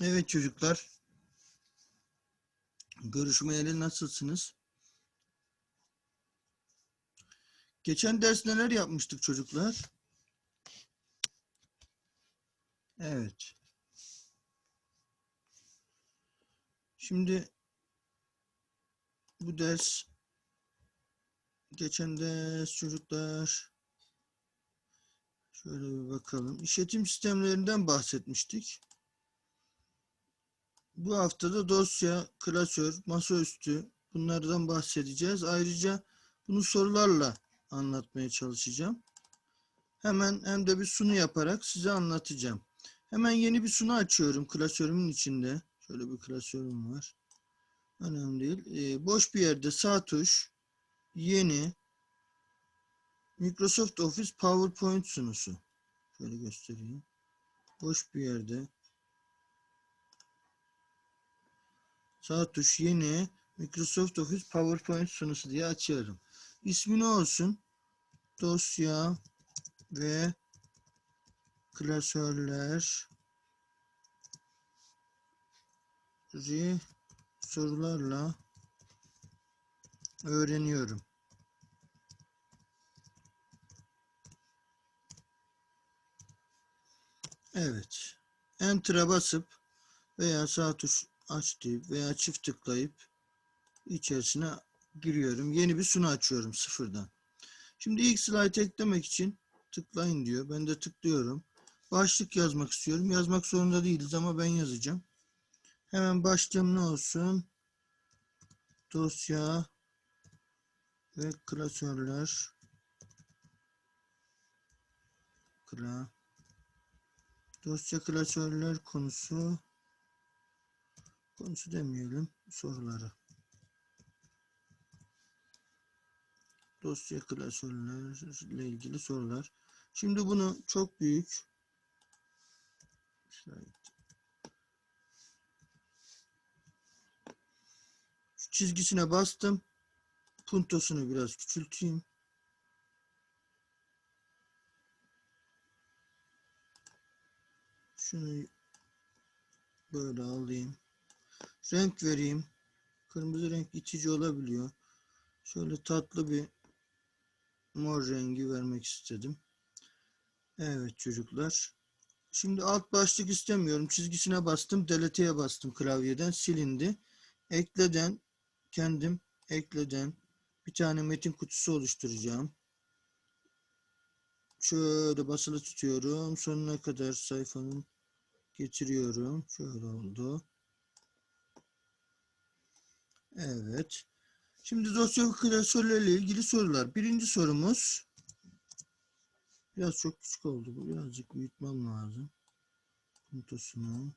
Evet çocuklar. Görüşmeyeli nasılsınız? Geçen ders neler yapmıştık çocuklar? Evet. Şimdi bu ders geçen ders çocuklar şöyle bir bakalım. İşletim sistemlerinden bahsetmiştik. Bu haftada dosya, klasör, masaüstü bunlardan bahsedeceğiz. Ayrıca bunu sorularla anlatmaya çalışacağım. Hemen hem de bir sunu yaparak size anlatacağım. Hemen yeni bir sunu açıyorum klasörümün içinde. Şöyle bir klasörüm var. Önemli değil. Ee, boş bir yerde sağ tuş, yeni, Microsoft Office PowerPoint sunusu. Şöyle göstereyim. Boş bir yerde Sağ tuş yeni Microsoft Office PowerPoint sunusu diye açıyorum. İsmi ne olsun? Dosya ve klasörler sorularla öğreniyorum. Evet. Enter'a basıp veya sağ tuş aç deyip veya çift tıklayıp içerisine giriyorum. Yeni bir sunu açıyorum sıfırdan. Şimdi ilk slide eklemek için tıklayın diyor. Ben de tıklıyorum. Başlık yazmak istiyorum. Yazmak zorunda değiliz ama ben yazacağım. Hemen başlığım ne olsun? Dosya ve klasörler kla dosya klasörler konusu konusu demeyelim soruları. Dosya klasörlerle ilgili sorular. Şimdi bunu çok büyük şu çizgisine bastım. Puntosunu biraz küçülteyim. Şunu böyle alayım renk vereyim. Kırmızı renk itici olabiliyor. Şöyle tatlı bir mor rengi vermek istedim. Evet çocuklar. Şimdi alt başlık istemiyorum. Çizgisine bastım. Delete'ye bastım klavyeden. Silindi. Ekleden kendim ekleden bir tane metin kutusu oluşturacağım. Şöyle basılı tutuyorum. Sonuna kadar sayfanın getiriyorum. Şöyle oldu. Evet. Şimdi dosya klasörlerle ilgili sorular. Birinci sorumuz biraz çok küçük oldu bu. Birazcık büyütmem lazım. Puntosunu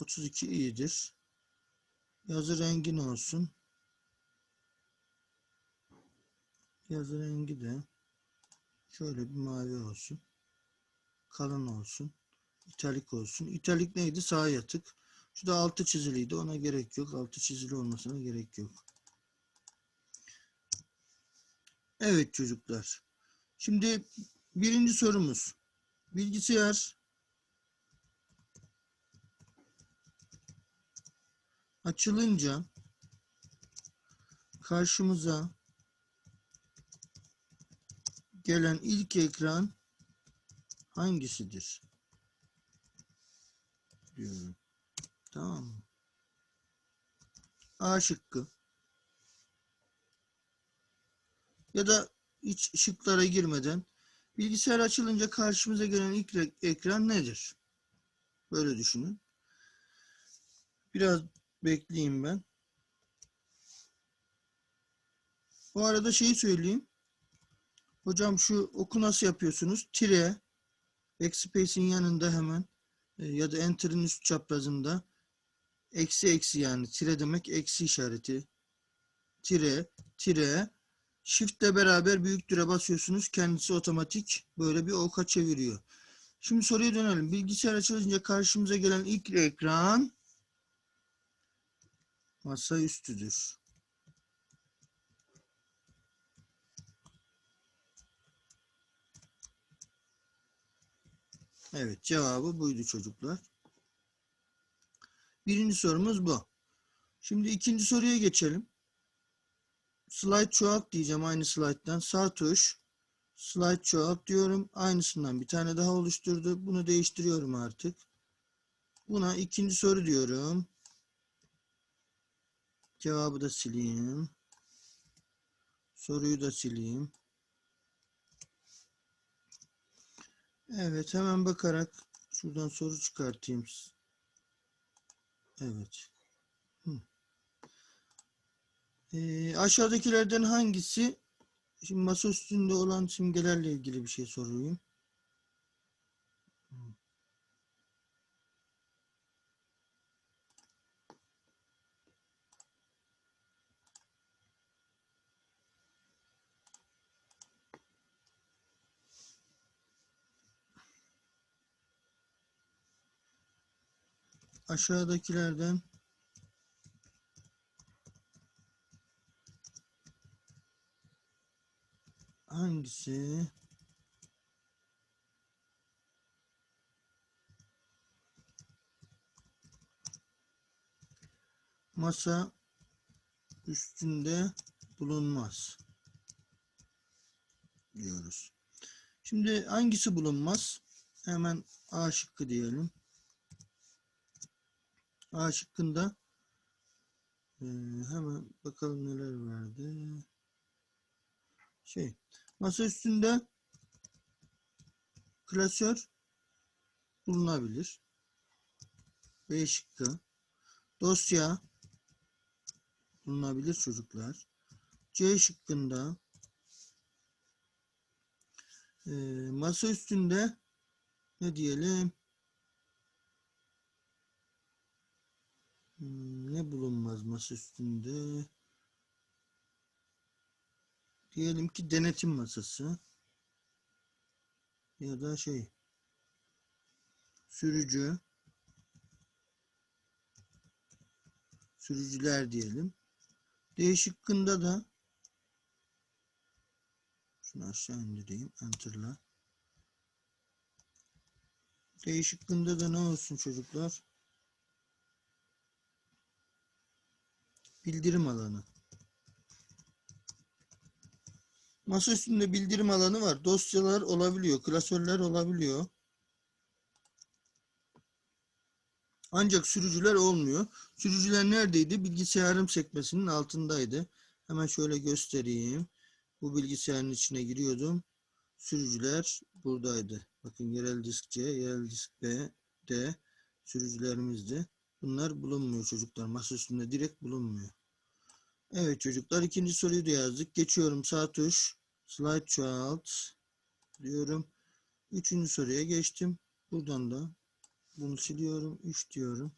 32 iyidir. Yazı rengi ne olsun? Yazı rengi de şöyle bir mavi olsun. Kalın olsun. İtalik olsun. İtalik neydi? Sağa yatık. Şu da altı çiziliydi. Ona gerek yok. Altı çizili olmasına gerek yok. Evet çocuklar. Şimdi birinci sorumuz. Bilgisayar açılınca karşımıza gelen ilk ekran hangisidir? diyorum. Tamam mı? A şıkkı. Ya da hiç şıklara girmeden bilgisayar açılınca karşımıza gelen ilk ekran nedir? Böyle düşünün. Biraz bekleyeyim ben. Bu arada şeyi söyleyeyim. Hocam şu oku nasıl yapıyorsunuz? Tire, backspace'in yanında hemen e, ya da enter'ın üst çaprazında Eksi eksi yani tire demek eksi işareti. Tire, tire. Shift ile beraber büyük türe basıyorsunuz. Kendisi otomatik böyle bir oka çeviriyor. Şimdi soruya dönelim. Bilgisayar açılınca karşımıza gelen ilk ekran masa üstüdür. Evet cevabı buydu çocuklar. Birinci sorumuz bu. Şimdi ikinci soruya geçelim. Slide çoğalt diyeceğim aynı slide'dan. Sağ tuş. Slide çoğalt diyorum. Aynısından bir tane daha oluşturdu. Bunu değiştiriyorum artık. Buna ikinci soru diyorum. Cevabı da sileyim. Soruyu da sileyim. Evet hemen bakarak şuradan soru çıkartayım. Evet. Hı. Ee, aşağıdakilerden hangisi şimdi masa üstünde olan simgelerle ilgili bir şey sorayım. Aşağıdakilerden hangisi masa üstünde bulunmaz diyoruz. Şimdi hangisi bulunmaz? Hemen A şıkkı diyelim. A şıkkında e, hemen bakalım neler verdi. Şey, masa üstünde klasör bulunabilir. B şıkkı. Dosya bulunabilir çocuklar. C şıkkında e, masa üstünde ne diyelim? Ne bulunmaz masa üstünde? Diyelim ki denetim masası ya da şey sürücü sürücüler diyelim. D şıkkında da şunu aşağı indireyim enter'la. D şıkkında da ne olsun çocuklar? Bildirim alanı. Masa üstünde bildirim alanı var. Dosyalar olabiliyor. Klasörler olabiliyor. Ancak sürücüler olmuyor. Sürücüler neredeydi? Bilgisayarım sekmesinin altındaydı. Hemen şöyle göstereyim. Bu bilgisayarın içine giriyordum. Sürücüler buradaydı. Bakın yerel disk C, yerel disk B, D sürücülerimizdi. Bunlar bulunmuyor çocuklar. Masa üstünde direkt bulunmuyor. Evet çocuklar ikinci soruyu da yazdık. Geçiyorum sağ tuş. Slide çoğalt diyorum. Üçüncü soruya geçtim. Buradan da bunu siliyorum. 3 diyorum.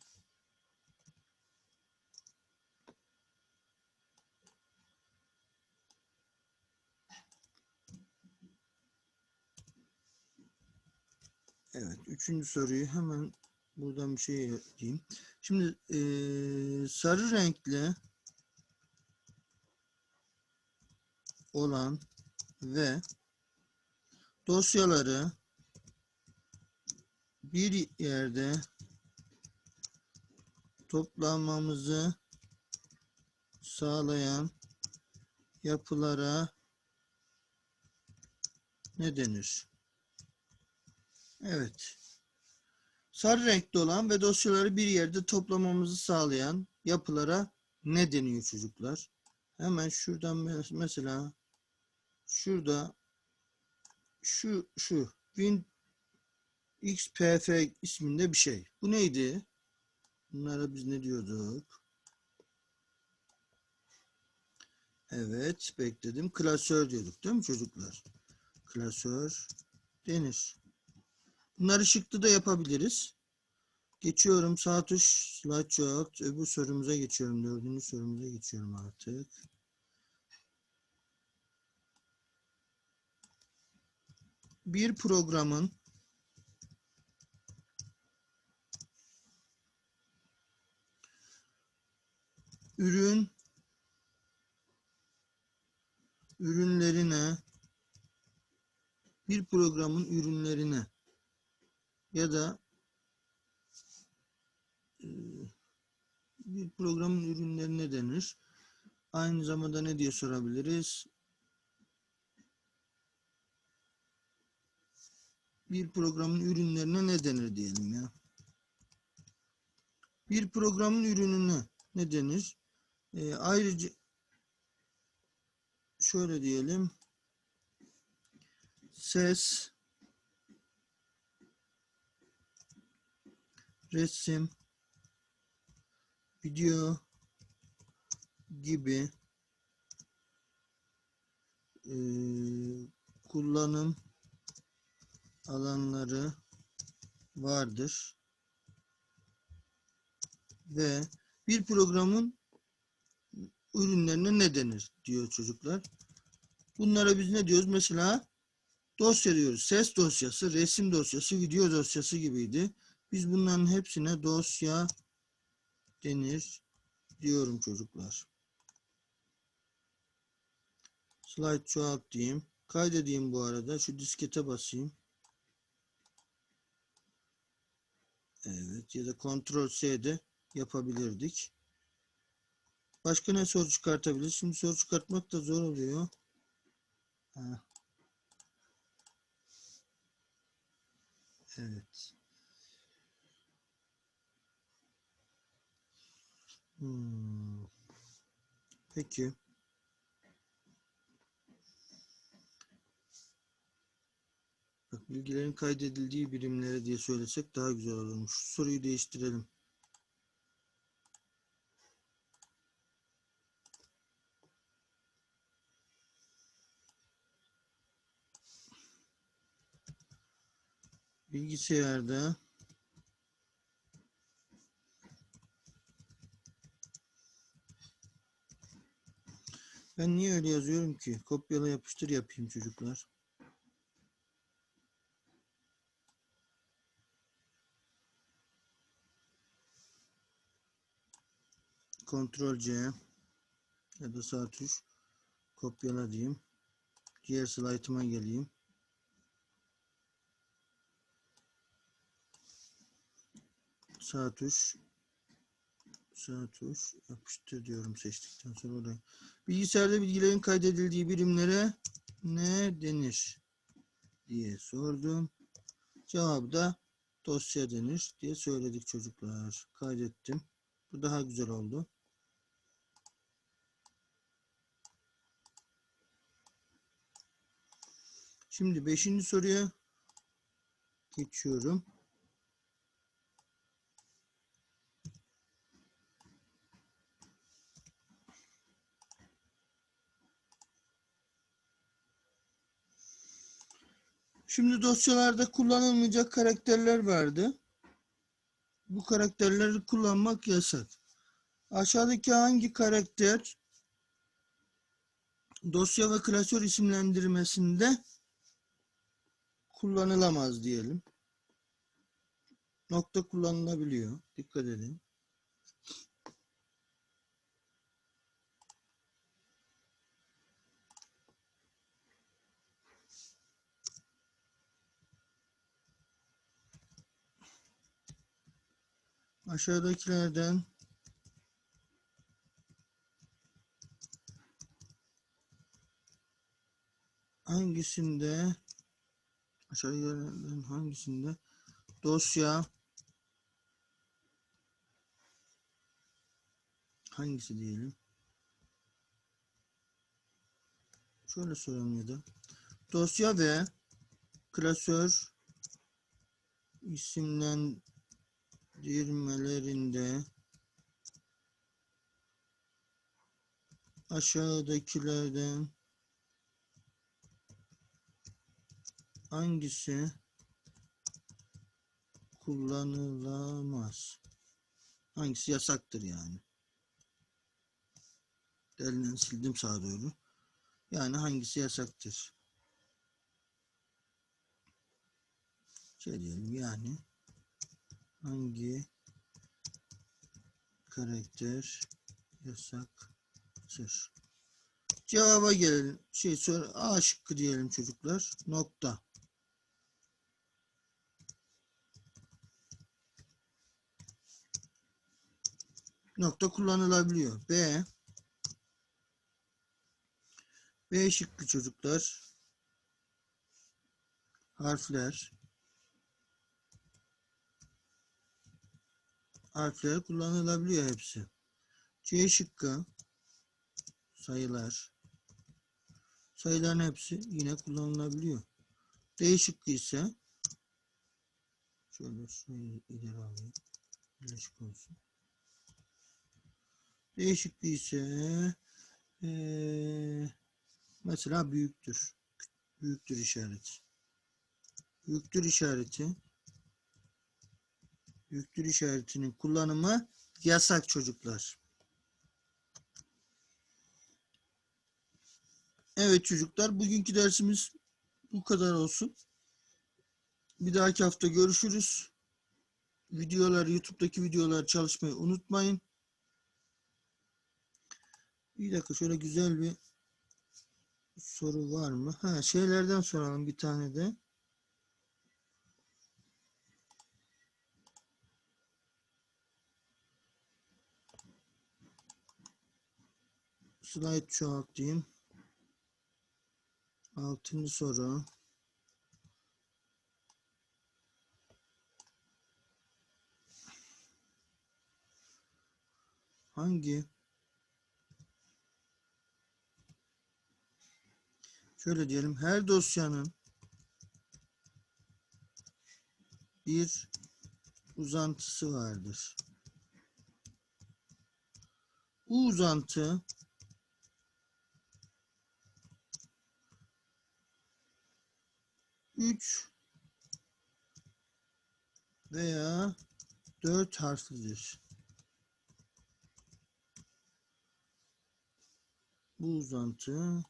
Evet. Üçüncü soruyu hemen buradan bir şey diyeyim. Şimdi eee, sarı renkli olan ve dosyaları bir yerde toplamamızı sağlayan yapılara ne denir? Evet. Sarı renkli olan ve dosyaları bir yerde toplamamızı sağlayan yapılara ne deniyor çocuklar? Hemen şuradan mes- mesela şurada şu şu Win XPF isminde bir şey. Bu neydi? Bunlara biz ne diyorduk? Evet, bekledim. Klasör diyorduk değil mi çocuklar? Klasör denir. Bunları şıklı da yapabiliriz. Geçiyorum sağ tuş slide çoğalt. Öbür sorumuza geçiyorum. Dördüncü sorumuza geçiyorum artık. Bir programın ürün ürünlerine bir programın ürünlerine ya da e, bir programın ürünlerine denir. Aynı zamanda ne diye sorabiliriz? Bir programın ürünlerine ne denir diyelim ya. Bir programın ürününe ne denir? E, ayrıca şöyle diyelim. Ses, resim, video gibi e, kullanım alanları vardır ve bir programın ürünlerine ne denir diyor çocuklar. Bunlara biz ne diyoruz? Mesela dosya diyoruz. Ses dosyası, resim dosyası, video dosyası gibiydi. Biz bunların hepsine dosya denir diyorum çocuklar. Slide çoğalt diyeyim. Kaydedeyim bu arada. Şu diskete basayım. Evet ya da Ctrl S'de yapabilirdik. Başka ne soru çıkartabiliriz? Şimdi soru çıkartmak da zor oluyor. Ha. Evet. Hmm. Peki. Bak bilgilerin kaydedildiği birimlere diye söylesek daha güzel olurmuş. Şu soruyu değiştirelim. Bilgisayarda Ben niye öyle yazıyorum ki? Kopyala yapıştır yapayım çocuklar. Ctrl C ya da sağ tuş kopyala diyeyim. Diğer slaytıma geleyim. Sağ tuş sağ tuş yapıştır diyorum seçtikten sonra oraya. Bilgisayarda bilgilerin kaydedildiği birimlere ne denir diye sordum. Cevabı da dosya denir diye söyledik çocuklar. Kaydettim. Bu daha güzel oldu. Şimdi beşinci soruya geçiyorum. Şimdi dosyalarda kullanılmayacak karakterler vardı. Bu karakterleri kullanmak yasak. Aşağıdaki hangi karakter dosya ve klasör isimlendirmesinde kullanılamaz diyelim. Nokta kullanılabiliyor. Dikkat edin. Aşağıdakilerden hangisinde aşağıdakilerden hangisinde dosya hangisi diyelim? Şöyle soralım ya da. Dosya ve klasör isimlendirmelerinde aşağıdakilerden hangisi kullanılamaz? Hangisi yasaktır yani? Elinden sildim sağa doğru. Yani hangisi yasaktır? Şey diyelim yani hangi karakter yasaktır? Cevaba gelelim. Şey sor A şıkkı diyelim çocuklar. Nokta. Nokta kullanılabiliyor. B B şıkkı çocuklar. Harfler Harfler kullanılabiliyor hepsi. C şıkkı. Sayılar. Sayıların hepsi yine kullanılabiliyor. D şıkkı ise şöyle şurayı ileri alayım. Birleşik olsun. D şıkkı ise eee Mesela büyüktür. Büyüktür işareti. Büyüktür işareti. Büyüktür işaretinin kullanımı yasak çocuklar. Evet çocuklar bugünkü dersimiz bu kadar olsun. Bir dahaki hafta görüşürüz. Videolar YouTube'daki videolar çalışmayı unutmayın. Bir dakika şöyle güzel bir soru var mı? Ha şeylerden soralım bir tane de. Slide çoğaltayım. Altıncı soru. Hangi? Şöyle diyelim. Her dosyanın bir uzantısı vardır. Bu uzantı üç veya dört harflidir. Bu uzantı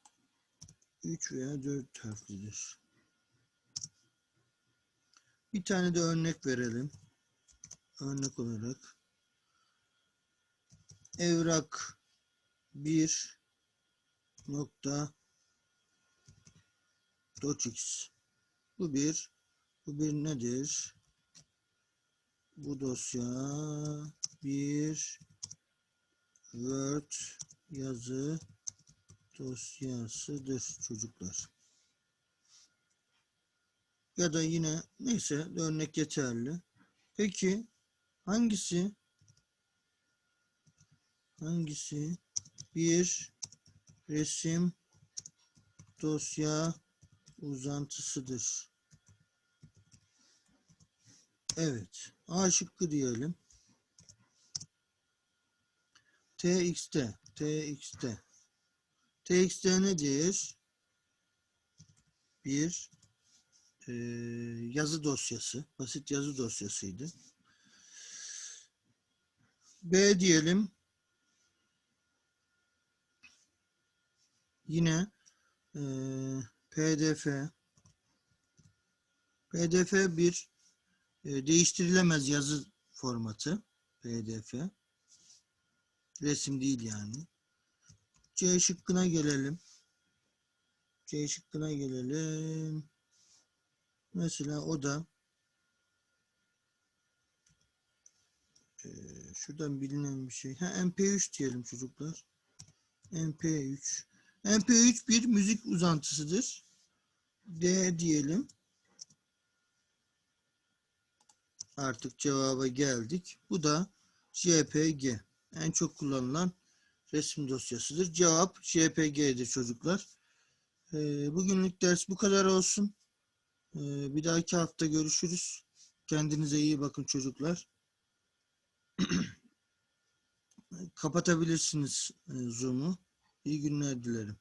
3 veya 4 harflidir. Bir tane de örnek verelim. Örnek olarak evrak 1 nokta docx bu bir bu bir nedir? Bu dosya bir Word yazı dosyasıdır çocuklar. Ya da yine neyse örnek yeterli. Peki hangisi hangisi bir resim dosya uzantısıdır? Evet. A şıkkı diyelim. TXT. TXT. TXT nedir? Bir e, yazı dosyası. Basit yazı dosyasıydı. B diyelim. Yine e, PDF. PDF bir e, değiştirilemez yazı formatı. PDF. Resim değil yani. C şıkkına gelelim. C şıkkına gelelim. Mesela o da e, şuradan bilinen bir şey. Ha, MP3 diyelim çocuklar. MP3. MP3 bir müzik uzantısıdır. D diyelim. Artık cevaba geldik. Bu da JPG. En çok kullanılan resim dosyasıdır. Cevap JPG'dir çocuklar. Ee, bugünlük ders bu kadar olsun. Ee, bir dahaki hafta görüşürüz. Kendinize iyi bakın çocuklar. Kapatabilirsiniz e, Zoom'u. İyi günler dilerim.